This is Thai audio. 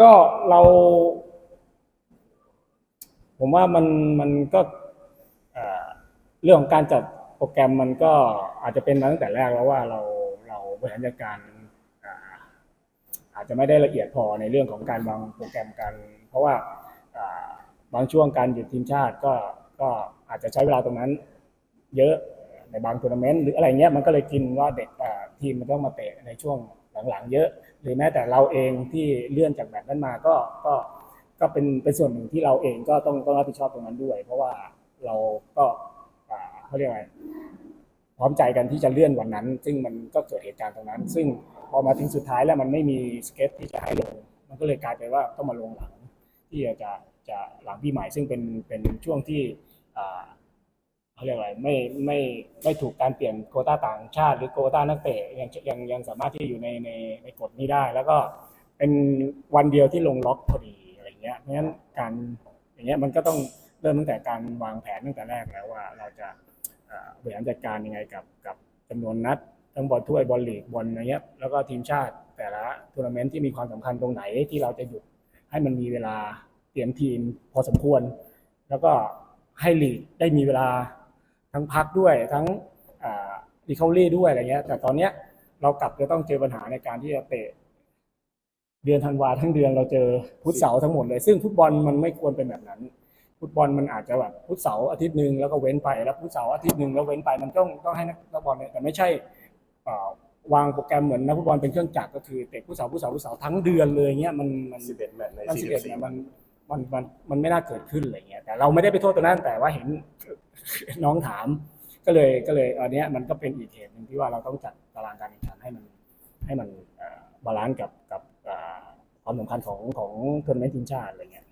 ก็เรา ผมว่ามันมันก็เรื่องของการจัดโปรแกรมมันก็อาจจะเป็นมาตั้งแต่แรกแล้วว่าเราเราบริหารจัดการอาจจะไม่ได้ละเอียดพอในเรื่องของการวางโปรแกรมกัน เพราะว่าบางช่วงการหยุดทีมชาติก็ก็อาจจะใช้เวลาตรงนั้น เยอะในบางทัวร์นาเมนต์หรืออะไรเงี้ยมันก็เลยกินว่าเด็กทีมมันต้องมาเตะในช่วง หลังๆ เยอะหรือแม้แต่เราเองที่เลื่อนจากแบบนั้นมาก็ก็ก็เป็นเป็นส่วนหนึ่งที่เราเองก็ต้องต้องรับผิดชอบตรงนั้นด้วย เพราะว่าเราก็อ่าเขาเรียกอะไรพร้อมใจกันที่จะเลื่อนวันนั้น ซึ่งมันก็เกิดเหตุการณ์ตรงนั้น ซึ่งพอมาถึงสุดท้ายแล้วมันไม่มีสเก็ตที่จะให้ลง มันก็เลยกลายเป็นว่าต้องมาลงหลัง ที่จะจะจะหลังพี่ใหม่ซึ่งเป็นเป็นช่วงที่อ่า เขาเรียกอะไรไม่ไม่ไม่ถูกการเปลี่ยนโควต้าต่างชาติหรือโควต้านักเตะยังยังยังสามารถที่จะอยู่ในในในกฎนี้ได้ แล้วก็เป็นวันเดียวที่ลงล็อกพอดีอะไรเงี้ยเพราะฉะนั้นการอย่างเงี้ยมันก็ต้องเริ่มตั้งแต่การวางแผนตั้งแต่แรกแล้วว่าเราจะบริหารจัดการยังไงกับกับจำนวนนัดทั้งบอลถ้วยบอลลีกบอลอะไรเงี้ยแล้วก็ทีมชาติแต่ละทัวร์นาเมนต์ที่มีความสำคัญตรงไหนที่เราจะหยุดให้มันมีเวลาเตรียมทีมพอสมควร แล้วก็ให้ลีกได้มีเวลา ทั้งพักด้วยทั้งรีคารี่ด้วยอะไรเงี้ย แต่ตอนเนี้ยเรากลับจะต้องเจอปัญหาในการที่จะเตะ เดือนธันวาทั้งเดือนเราเจอพุธเสาร์ทั้งหมดเลย ซึ่งฟุตบอลมันไม่ควรเป็นแบบนั้น ฟุตบอลมันอาจจะแบบพุธเสาร์อาทิตย์หนึ่งแล้วก็เว้นไปแล้วพุธเสาร์อาทิตย์หนึ่งแล้วเว้นไปมันต้องต้องให้นักบอลเนี่ยแต่ไม่ใช่เอ่อวางโปรแกรมเหมือนนักฟุตบอลเป็นเครื่องจักรก็คือเตะพุธเสาร์พุธเสาร์พุธเสาร์ทั้งเดือนเลยเงี้ยมันมันสิบเอ็ดแมตช์ในมันสี่สิสิเอ็ดบสี่เนี่ยวัมันน มันมันมันไม่น่าเกิดขึ้นอะไรเงี้ยแต่เราไม่ได้ไปโทษตัวนั้นแต่ว่าเห็นน้องถาม ก็เลยก็เลยอันเนี้ยมันก็เป็นอีกเหตุหนึ่งที่ว่าเราต้องจัดตารางการแข่งขันให้มันให้มันบาลานซ์กับกับความสำคัญของของทัวร์นาเมนต์ทีมชาติอะไรเงี้ย